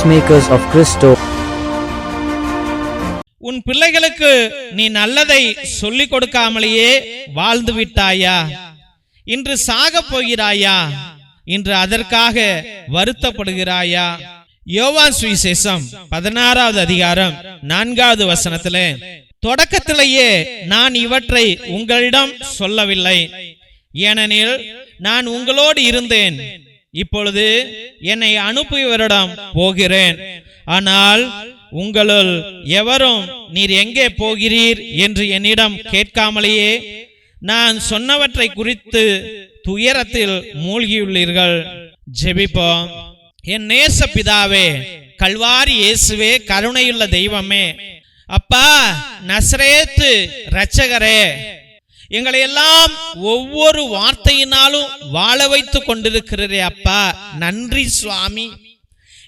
peacemakers of Christo. உன் பிள்ளைகளுக்கு நீ நல்லதை சொல்லிக் கொடுக்காமலேயே வாழ்ந்து விட்டாயா? இன்று சாக போகிறாயா? இன்று அதற்காக வருத்தப்படுகிறாயா? யோவான் சுவிசேஷம் பதினாறாவது அதிகாரம் நான்காவது வசனத்திலே தொடக்கத்திலேயே நான் இவற்றை உங்களிடம் சொல்லவில்லை. ஏனெனில் நான் உங்களோடு இருந்தேன். இப்பொழுது என்னை அனுப்பியவரிடம் போகிறேன். ஆனால் உங்களுள் எவரும் நீர் எங்கே போகிறீர் என்று என்னிடம் கேட்காமலேயே நான் சொன்னவற்றை குறித்து துயரத்தில் மூழ்கியுள்ளீர்கள். ஜெபிப்போம். என் நேச பிதாவே கல்வாரி இயேசுவே கருணையுள்ள தெய்வமே. அப்பா நசரேத்து ரச்சகரே எங்களை எல்லாம் ஒவ்வொரு வார்த்தையினாலும் வாழ வைத்து கொண்டிருக்கிறதே அப்பா. நன்றி சுவாமி.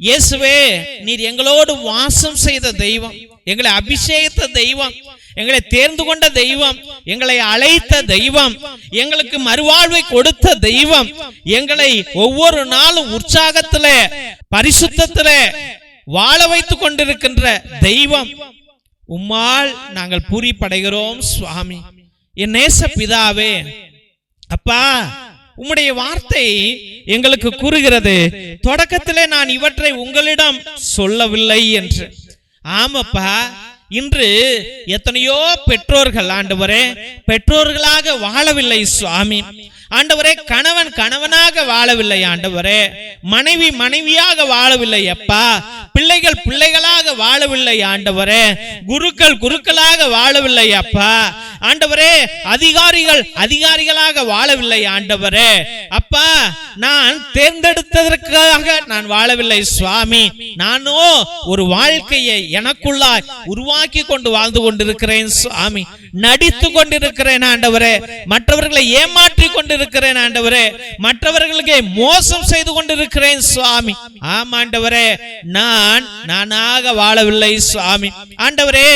இயேசுவே நீர் எங்களோடு வாசம் செய்த தெய்வம். எங்களை அபிஷேகித்த தெய்வம். எங்களை தேர்ந்து கொண்ட தெய்வம். எங்களை அழைத்த தெய்வம். எங்களுக்கு மறுவாழ்வை கொடுத்த தெய்வம். எங்களை ஒவ்வொரு நாளும் உற்சாகத்துல பரிசுத்தில வாழ வைத்துக் கொண்டிருக்கின்ற தெய்வம். உம்மால் நாங்கள் பூரிப்படைகிறோம் சுவாமி. என் நேச பிதாவே அப்பா உம்முடைய வார்த்தை எங்களுக்கு கூறுகிறது. தொடக்கத்திலே நான் இவற்றை உங்களிடம் சொல்லவில்லை என்று. ஆமாப்பா இன்று எத்தனையோ பெற்றோர்கள் ஆண்டவரே பெற்றோர்களாக வாழவில்லை சுவாமி. ஆண்டவரே கணவன் கணவனாக வாழவில்லை ஆண்டவரே. மனைவி மனைவியாக வாழவில்லை அப்பா. பிள்ளைகள் பிள்ளைகளாக வாழவில்லை ஆண்டவரே. குருக்கள் குருக்களாக வாழவில்லை அப்பா. ஆண்டவரே அதிகாரிகள் அதிகாரிகளாக வாழவில்லை ஆண்டவரே. அப்பா நான் தேர்ந்தெடுத்ததற்காக நான் வாழவில்லை சுவாமி. நானோ ஒரு வாழ்க்கையை எனக்குள்ளாய் உருவாக்கி கொண்டு வாழ்ந்து கொண்டிருக்கிறேன் சுவாமி. நடித்து கொண்டிருக்கிறேன் ஆண்டவரே. மற்றவர்களை ஏமாற்றி கொண்டிருக்கிறேன் ஆண்டவரே. மற்றவர்களுக்கு மோசம் செய்து கொண்டிருக்கிறேன் சுவாமி ஆமாண்டவரே நான் நானாக வாழவில்லை சுவாமி. ஆண்டவரே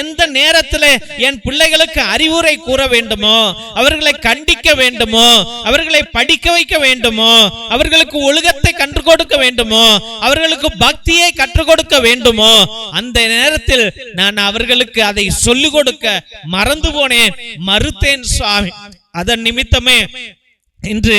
எந்த நேரத்தில் என் பிள்ளைகளுக்கு அறிவுரை கூற வேண்டுமோ அவர்களை கண்டிக்க வேண்டுமோ அவர்களை படிக்க வைக்க வேண்டுமோ அவர்களுக்கு ஒழுகத்தை கற்றுக் கொடுக்க வேண்டுமோ அவர்களுக்கு பக்தியை கற்றுக் கொடுக்க வேண்டுமோ அந்த நேரத்தில் நான் அவர்களுக்கு அதை சொல்லிக் கொடுக்க மறந்து போனேன். மறுத்தேன் சுவாமி. அதன் நிமித்தமே இன்று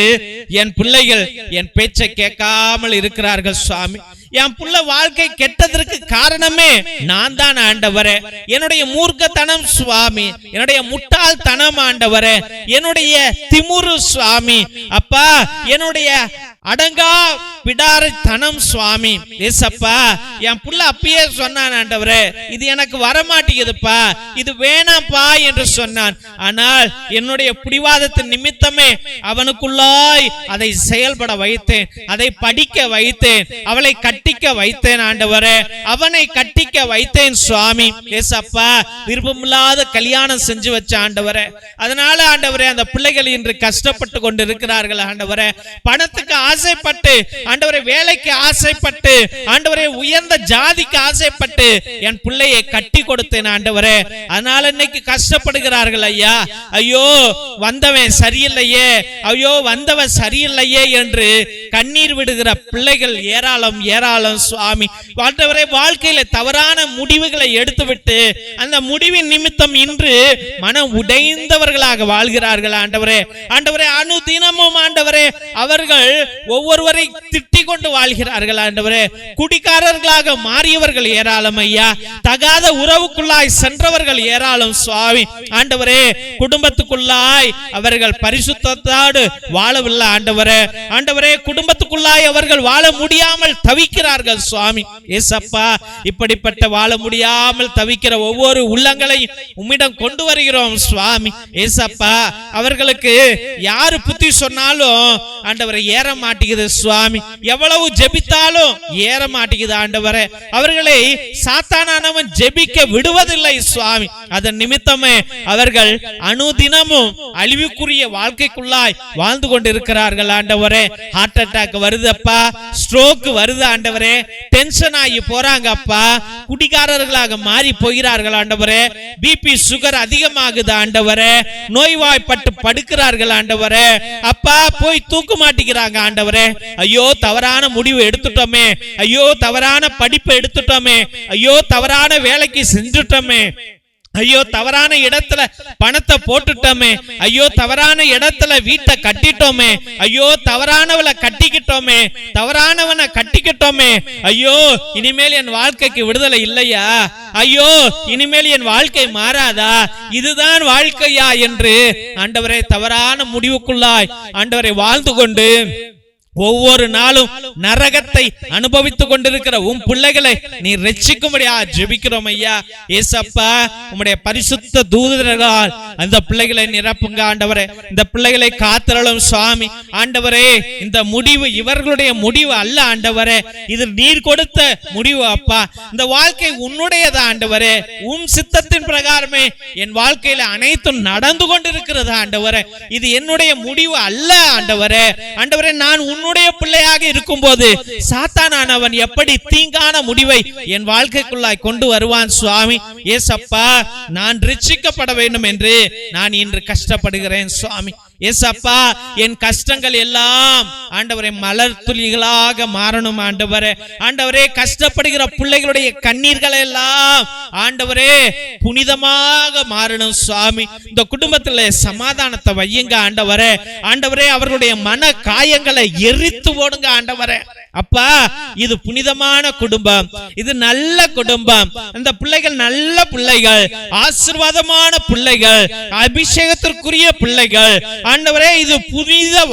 என் பிள்ளைகள் என் பேச்சை கேட்காமல் இருக்கிறார்கள் சுவாமி. என் புள்ள வாழ்க்கை கெட்டதற்கு காரணமே நான் தான் ஆண்டவரே. என்னுடைய மூர்க்கத்தனம் சுவாமி. என்னுடைய முட்டாள் தனம் ஆண்டவரே. என்னுடைய திமுரு சுவாமி. அப்பா என்னுடைய அடங்கா பிடாரித்தனம் சுவாமி. ஏசப்பா என் புள்ள அப்பயே சொன்னான் ஆண்டவரே இது எனக்கு வரமாட்டேங்குதுப்பா இது வேணாம்ப்பா என்று சொன்னான். ஆனால் என்னுடைய பிடிவாதத்தின் நிமித்தமே அவனுக்குள்ளாய் அதை செயல்பட வைத்தேன் அதை படிக்க வைத்தேன் அவளை கட்டிக்க வைத்தேன் ஆண்டவரே அவனை கட்டிக்க வைத்தேன் சுவாமி. ஏசப்பா விருப்பமில்லாத கல்யாணம் செஞ்சு வச்ச ஆண்டவரே அதனால ஆண்டவரே அந்த பிள்ளைகள் இன்று கஷ்டப்பட்டு கொண்டு இருக்கிறார்கள் ஆண்டவரே. பணத்துக்கு ஆசைப்பட்டு ஆண்டவரே வேலைக்கு ஆசைப்பட்டு ஆண்டவரே உயர்ந்த ஜாதிக்கு ஆசைப்பட்டு என் பிள்ளையை கட்டி கொடுத்தேன் ஆண்டவரே. அதனால இன்னைக்கு கஷ்டப்படுகிறார்கள் ஐயா. ஐயோ வந்தவன் சரியில்லையே. ஐயோ வந்தவன் சரியில்லையே என்று கண்ணீர் விடுகிற பிள்ளைகள் ஏராளம் ஏராளம் சுவாமி. ஆண்டவரே வாழ்க்கையில தவறான முடிவுகளை எடுத்துவிட்டு அந்த முடிவின் நிமித்தம் இன்று மனம் உடைந்தவர்களாக வாழ்கிறார்கள் ஆண்டவரே. ஆண்டவரே அணு தினமும் ஆண்டவரே அவர்கள் ஒவ்வொருவரை திட்டிக் கொண்டு வாழ்கிறார்கள் ஆண்டவரே. குடிக்காரர்களாக மாறியவர்கள் ஏராளம் ஐயா. தகாத உறவுக்குள்ளாய் சென்றவர்கள் ஏராளம் சுவாமி. ஆண்டவரே குடும்பத்துக்குள்ளாய் அவர்கள் பரிசுத்தோடு வாழவில்லை ஆண்டவரே. ஆண்டவரே குடும்பத்துக்குள்ளாய் அவர்கள் வாழ முடியாமல் தவிக்கிறார்கள் சுவாமி. ஏசப்பா இப்படிப்பட்ட வாழ முடியாமல் தவிக்கிற ஒவ்வொரு உள்ளங்களையும் உம்மிடம் கொண்டு வருகிறோம் சுவாமி. ஏசப்பா அவர்களுக்கு யாரு புத்தி சொன்னாலும் ஆண்டவரை ஏற மாட்டேங்குது சுவாமி. எவ்வளவு ஜெபித்தாலும் ஏற மாட்டேங்குது ஆண்டவரே. அவர்களை சாத்தானவன் ஜெபிக்க விடுவதில்லை சுவாமி. அதன் நிமித்தமே அவர்கள் அனுதினமும் அழிவுக்குரிய வாழ்க்கைக்குள்ளாய் வாழ்ந்து கொண்டிருக்கிறார்கள் ஆண்டவரே. ஹார்ட் அட்டாக் வருதப்பா ஸ்ட்ரோக் வருது ஆண்டவரே. டென்ஷன் ஆகி போறாங்க அப்பா. குடிகாரர்களாக மாறி போகிறார்கள் ஆண்டவரே. பிபி சுகர் அதிகமாகுது ஆண்டவரே. நோய்வாய்ப்பட்டு படுக்கிறார்கள் ஆண்டவரே. அப்பா போய் தூக்க மாட்டேங்கிறாங்க ஆண்டவர். ஐயோ தவறான முடிவு எடுத்துட்டோமே ஐயோ தவறான படிப்பை எடுத்துட்டோமே ஐயோ தவறான வேலைக்கு செஞ்சுட்டோமே ஐயோ தவறான இடத்துல பணத்தை போட்டுட்டோமே ஐயோ தவறான இடத்துல வீட்டை கட்டிட்டோமே ஐயோ தவறானவளை கட்டிக்கிட்டோமே தவறானவனை கட்டிக்கிட்டோமே ஐயோ இனிமேல் என் வாழ்க்கைக்கு விடுதலை இல்லையா? ஐயோ இனிமேல் என் வாழ்க்கை மாறாதா? இதுதான் வாழ்க்கையா என்று ஆண்டவரை தவறான முடிவுக்குள்ளாய் ஆண்டவரை வாழ்ந்து கொண்டு ஒவ்வொரு நாளும் நரகத்தை அனுபவித்துக் கொண்டிருக்கிற உன் பிள்ளைகளை நீ ரட்சிக்கும்படியா ஜெபிக்கிறோம் ஐயா. ஏசப்பா உம்முடைய பரிசுத்த தூதர்களால் அந்த பிள்ளைகளை நிரப்புங்க ஆண்டவரே. இந்த பிள்ளைகளை காத்திரளும் சுவாமி. ஆண்டவரே இந்த முடிவு இவர்களுடைய முடிவு அல்ல ஆண்டவரே. இது நீர் கொடுத்த முடிவு அப்பா. இந்த வாழ்க்கை உன்னுடையதா ஆண்டவரே. உம் சித்தத்தின் பிரகாரமே என் வாழ்க்கையில அனைத்தும் நடந்து கொண்டிருக்கிறது ஆண்டவரே. இது என்னுடைய முடிவு அல்ல ஆண்டவரே. ஆண்டவரே நான் உன் உன்னுடைய பிள்ளையாக இருக்கும்போது சாத்தானானவன் எப்படி தீங்கான முடிவை என் வாழ்க்கைக்குள்ளாய் கொண்டு வருவான் சுவாமி? ஏசப்பா நான் ரிச்சிக்கப்பட வேண்டும் என்று நான் இன்று கஷ்டப்படுகிறேன் சுவாமி. ஏசப்பா என் கஷ்டங்கள் எல்லாம் ஆண்டவரே மலர் துளிகளாக மாறணும் ஆண்டவரே. ஆண்டவரே கஷ்டப்படுகிற பிள்ளைகளுடைய கண்ணீர்கள் எல்லாம் ஆண்டவரே புனிதமாக மாறணும் சுவாமி. இந்த குடும்பத்துல சமாதானத்தை வையுங்க ஆண்டவரே. ஆண்டவரே அவர்களுடைய மன காயங்களை எரித்து ஓடுங்க ஆண்டவரே. அப்பா இது புனிதமான குடும்பம். இது நல்ல குடும்பம். அந்த பிள்ளைகள் நல்ல பிள்ளைகள். ஆசீர்வாதமான பிள்ளைகள். அபிஷேகத்திற்குரிய பிள்ளைகள். ஆண்டவரே இது புனித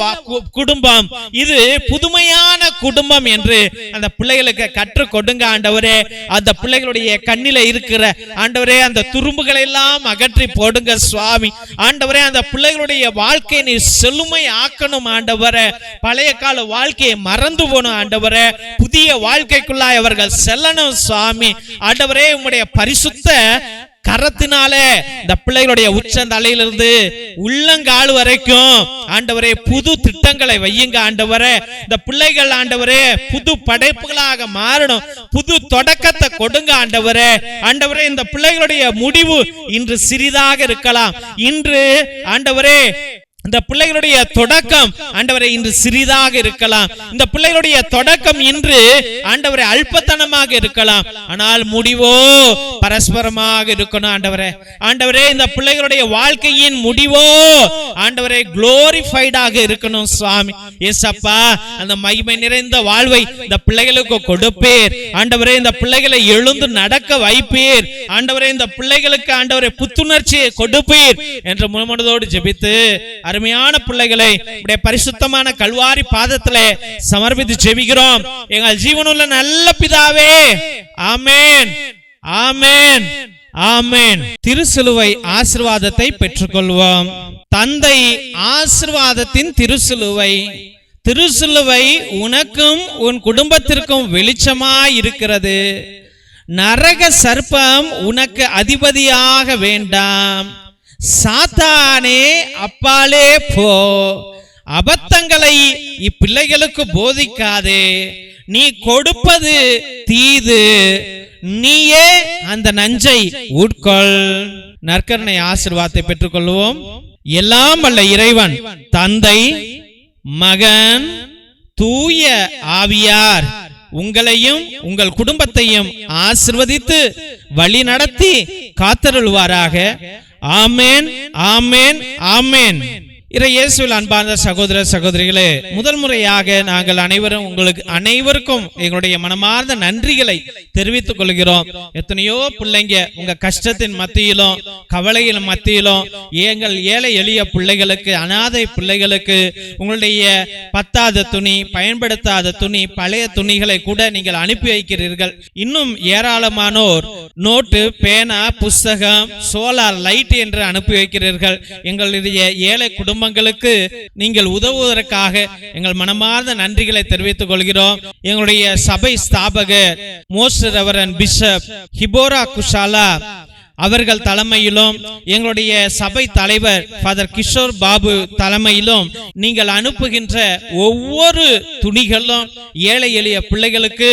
குடும்பம். இது புதுமையான குடும்பம் என்று அந்த பிள்ளைகளுக்கு கற்றுக் கொடுங்க ஆண்டவரே. அந்த பிள்ளைகளுடைய கண்ணில இருக்கிற ஆண்டவரே அந்த துரும்புகளை எல்லாம் அகற்றி போடுங்க சுவாமி. ஆண்டவரே அந்த பிள்ளைகளுடைய வாழ்க்கையை நீ செழுமை ஆக்கணும் ஆண்டவரே. பழைய கால வாழ்க்கையை மறந்து போனோம் ஆண்டவரே புதிய வாழ்க்கைக்குள்ளாய் அவர்கள் செல்லணும் சுவாமி. ஆண்டவரே உம்முடைய பரிசுத்த கரத்தினாலே இந்த பிள்ளைகளுடைய உச்சந்தலையிலிருந்து உள்ளங்கால் வரைக்கும் ஆண்டவரே புது திட்டங்களை வையுங்க ஆண்டவரே. இந்த பிள்ளைகள் ஆண்டவரே புது படைப்புகளாக மாறணும். புது தொடக்கத்தை கொடுங்க ஆண்டவரே. ஆண்டவரே இந்த பிள்ளைகளுடைய முடிவு இன்று சிறிதாக இருக்கலாம். இன்று ஆண்டவரே இந்த பிள்ளைகளுடைய தொடக்கம் ஆண்டவரை இன்று சிறிதாக இருக்கலாம். இந்த பிள்ளைகளுடைய தொடக்கம் இன்று ஆண்டவரை அல்பத்தனமாக இருக்கலாம். ஆனால் முடிவோ பரஸ்பரமாக இருக்கணும் ஆண்டவரே. ஆண்டவரே இந்த பிள்ளைகளுடைய வாழ்க்கையின் முடிவோ ஆண்டவரை குளோரிஃபைடாக இருக்கணும் சுவாமி. ஏசப்பா அந்த மகிமை நிறைந்த வாழ்வை இந்த பிள்ளைகளுக்கு கொடுப்பேர். ஆண்டவரே இந்த பிள்ளைகளை எழுந்து நடக்க வைப்பீர். ஆண்டவரே இந்த பிள்ளைகளுக்கு ஆண்டவரை புத்துணர்ச்சியை கொடுப்பீர் என்று முழுமனதோடு ஜெபித்து அருமையான பிள்ளைகளை உடைய பரிசுத்தமான கல்வாரி பாதத்திலே சமர்ப்பித்து ஜெபிக்கிறோம். எங்கள் ஜீவனுள்ள நல்ல பிதாவே ஆமேன் ஆமேன் ஆமென். திருசிலுவை ஆசிர்வாதத்தை பெற்றுக்கொள்வோம். தந்தை ஆசிர்வாதத்தின் திருசிலுவை திருசிலுவை உனக்கும் உன் குடும்பத்திற்கும் வெளிச்சமாய் இருக்கிறது. நரக சர்ப்பம் உனக்கு அதிபதியாக வேண்டாம். சாத்தானே அப்பாலே போ. அபத்தங்களை இப்பிள்ளைகளுக்கு போதிக்காதே. நீ கொடுப்பது தீது. நீயே அந்த நஞ்சை உட்கொள். நற்கருணை ஆசீர்வாதத்தை பெற்றுக்கொள்வோம் எல்லாம் வல்ல இறைவன் தந்தை மகன் தூய ஆவியார் உங்களையும் உங்கள் குடும்பத்தையும் ஆசிர்வதித்து வழி நடத்தி காத்தருள்வாராக. ஆமேன் ஆமேன் ஆமேன் இறையேசுவில் அன்பார்ந்த சகோதர சகோதரிகளே முதல் முறையாக நாங்கள் அனைவரும் உங்களுக்கு அனைவருக்கும் எங்களுடைய மனமார்ந்த நன்றிகளை தெரிவித்துக் கொள்கிறோம். எத்தனையோ பிள்ளைங்க உங்க கஷ்டத்தின் மத்தியிலும் கவலையின் மத்தியிலும் எங்கள் ஏழை எளிய பிள்ளைகளுக்கு அனாதை பிள்ளைகளுக்கு உங்களுடைய பத்தாத துணி பயன்படுத்தாத துணி பழைய துணிகளை கூட நீங்கள் அனுப்பி வைக்கிறீர்கள். இன்னும் ஏராளமானோர் நோட்டு பேனா புஸ்தகம் சோலார் லைட் என்று அனுப்பி வைக்கிறீர்கள். எங்களுடைய ஏழை குடும்ப குடும்பங்களுக்கு நீங்கள் உதவுவதற்காக எங்கள் மனமார்ந்த நன்றிகளை தெரிவித்துக் கொள்கிறோம். எங்களுடைய சபை ஸ்தாபகர் most reverend bishop Hibora Kushala அவர்கள் தலைமையிலும் எங்களுடைய சபை தலைவர் ஃபாதர் கிஷோர் பாபு தலைமையிலும் நீங்கள் அனுப்புகின்ற ஒவ்வொரு துணிகளும் ஏழை எளிய பிள்ளைகளுக்கு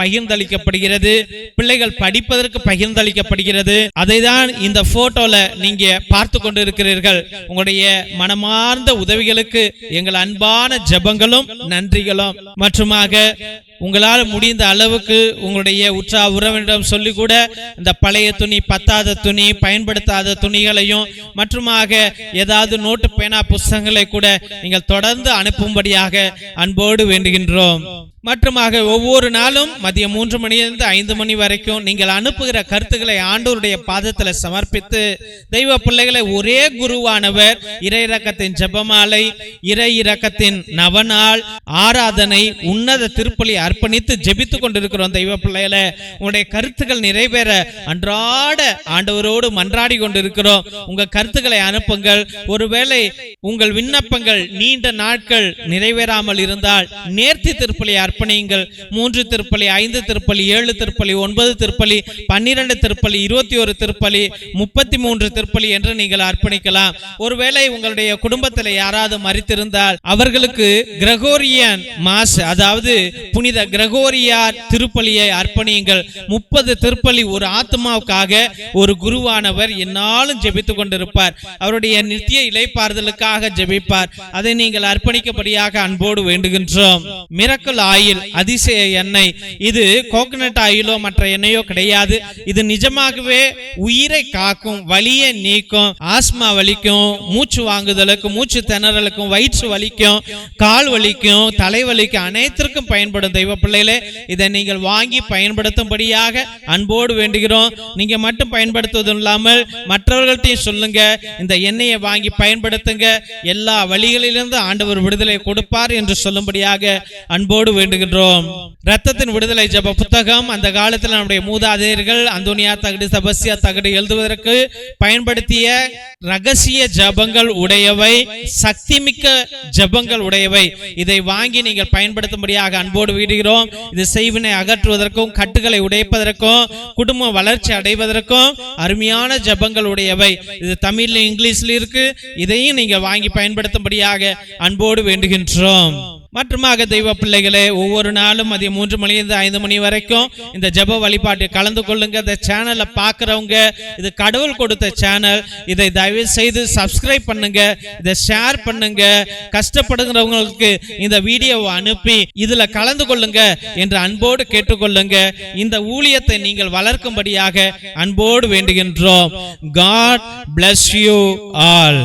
பகிர்ந்தளிக்கப்படுகிறது. பிள்ளைகள் படிப்பதற்கு பகிர்ந்தளிக்கப்படுகிறது. அதை தான் இந்த போட்டோல நீங்க பார்த்து கொண்டிருக்கிறீர்கள். உங்களுடைய மனமார்ந்த உதவிகளுக்கு எங்கள் அன்பான ஜெபங்களும் நன்றிகளும். மற்றுமாக உங்களால் முடிந்த அளவுக்கு உங்களுடைய உற்றா உறவினரிடம் சொல்லி கூட இந்த பழைய துணி பத்தாத துணி பயன்படுத்தாத துணிகளையும் மற்றுமாக ஏதாவது நோட்டு பேனா புஸ்தகங்களை கூட நீங்கள் தொடர்ந்து அனுப்பும்படியாக அன்போடு வேண்டுகின்றோம். மற்றுமாக ஒவ்வொரு நாளும் மதியம் மூன்று மணியிலிருந்து ஐந்து மணி வரைக்கும் நீங்கள் அனுப்புகிற கருத்துக்களை ஆண்டவருடைய பாதத்தில் சமர்ப்பித்து தெய்வ பிள்ளைகளை ஒரே குருவானவர் இறை இரக்கத்தின் ஜெபமாலை இறை இரக்கத்தின் நவநாள் ஆராதனை உன்னத திருப்பலி அர்ப்பணித்து ஜெபித்து கொண்டிருக்கிறோம் தெய்வ பிள்ளைகளை. உங்களுடைய கருத்துக்கள் நிறைவேற அன்றாட ஆண்டவரோடு மன்றாடி கொண்டிருக்கிறோம். உங்க கருத்துக்களை அனுப்புங்கள். ஒருவேளை உங்கள் விண்ணப்பங்கள் நீண்ட நாட்கள் நிறைவேறாமல் இருந்தால் நேர்த்தி திருப்பலி அர்ப்பணியுங்கள் மூன்று திருப்பலி ஐந்து திருப்பலி ஏழு திருப்பலி ஒன்பது திருப்பலி பன்னிரண்டு திருப்பலி இருபத்தி ஒரு திருப்பலி முப்பத்தி மூன்று திருப்பலி என்று நீங்கள் அர்ப்பணிக்கலாம். ஒருவேளை உங்களுடைய குடும்பத்தில் யாராவது மறித்திருந்தால் அவர்களுக்கு கிரகோரியன் மாஸ் அதாவது புனித கிரகோரியார் திருப்பலியை அர்ப்பணியுங்கள். முப்பது திருப்பலி ஒரு ஆத்மாவுக்காக ஒரு குருவானவர் என்னாலும் ஜெபித்துக் கொண்டிருப்பார். அவருடைய நித்திய இலைப்பாறுதலுக்காக ஜெபிப்பார். அதை நீங்கள் அர்ப்பணிக்கப்படியாக அன்போடு வேண்டுகின்றோம். மிரக்கல் ஆய் ஆயில் அதிசய எண்ணெய். இது கோகனட் ஆயிலோ மற்ற எண்ணெயோ கிடையாது. இது நிஜமாகவே உயிரை காக்கும் வலியை நீக்கும் ஆஸ்மா வலிக்கும் மூச்சு வாங்குதலுக்கும் மூச்சு திணறலுக்கும் வயிற்று வலிக்கும் கால் வலிக்கும் தலைவலிக்கும் அனைத்திற்கும் பயன்படும் தெய்வ பிள்ளைகளே இதை நீங்கள் வாங்கி பயன்படுத்தும்படியாக அன்போடு வேண்டுகிறோம். நீங்க மட்டும் பயன்படுத்துவதும் இல்லாமல் மற்றவர்கள்ட்டையும் சொல்லுங்க. இந்த எண்ணெயை வாங்கி பயன்படுத்துங்க. எல்லா வழிகளிலிருந்து ஆண்டவர் விடுதலை கொடுப்பார் என்று சொல்லும்படியாக அன்போடு வேண்டுகின்றோம். ரத்தத்தின் விடுதலை ஜப புத்தகம் அந்த காலத்தில் நம்முடைய மூதாதையர்கள் அந்தோனியா தகடு சபஸ்யா தகடு எழுதுவதற்கு பயன்படுத்திய ரகசிய ஜபங்கள் உடையவை சக்திமிக்க ஜபங்கள் உடையவை. இதை வாங்கி நீங்கள் பயன்படுத்தும்படியாக அன்போடு விடுகிறோம். இது செய்வினை அகற்றுவதற்கும் கட்டுகளை உடைப்பதற்கும் குடும்ப வளர்ச்சி அடைவதற்கும் அருமையான ஜபங்கள் உடையவை. இது தமிழ்ல இங்கிலீஷ்ல இருக்கு. இதையும் நீங்க வாங்கி பயன்படுத்தும்படியாக அன்போடு வேண்டுகின்றோம். மற்றுமாக தெய்வ பிள்ளைகளே ஒவ்வொரு நாளும் மதியம் மூன்று மணிலிருந்து ஐந்து மணி வரைக்கும் இந்த ஜெப வழிபாட்டு கலந்து கொள்ளுங்க. இந்த சேனலை பார்க்குறவங்க இது கடவுள் கொடுத்த சேனல் இதை தயவு செய்து சப்ஸ்கிரைப் பண்ணுங்க இதை ஷேர் பண்ணுங்க. கஷ்டப்படுகிறவங்களுக்கு இந்த வீடியோவை அனுப்பி இதில் கலந்து கொள்ளுங்க என்று அன்போடு கேட்டுக்கொள்ளுங்க. இந்த ஊழியத்தை நீங்கள் வளர்க்கும்படியாக அன்போடு வேண்டுகின்றோம். God bless you all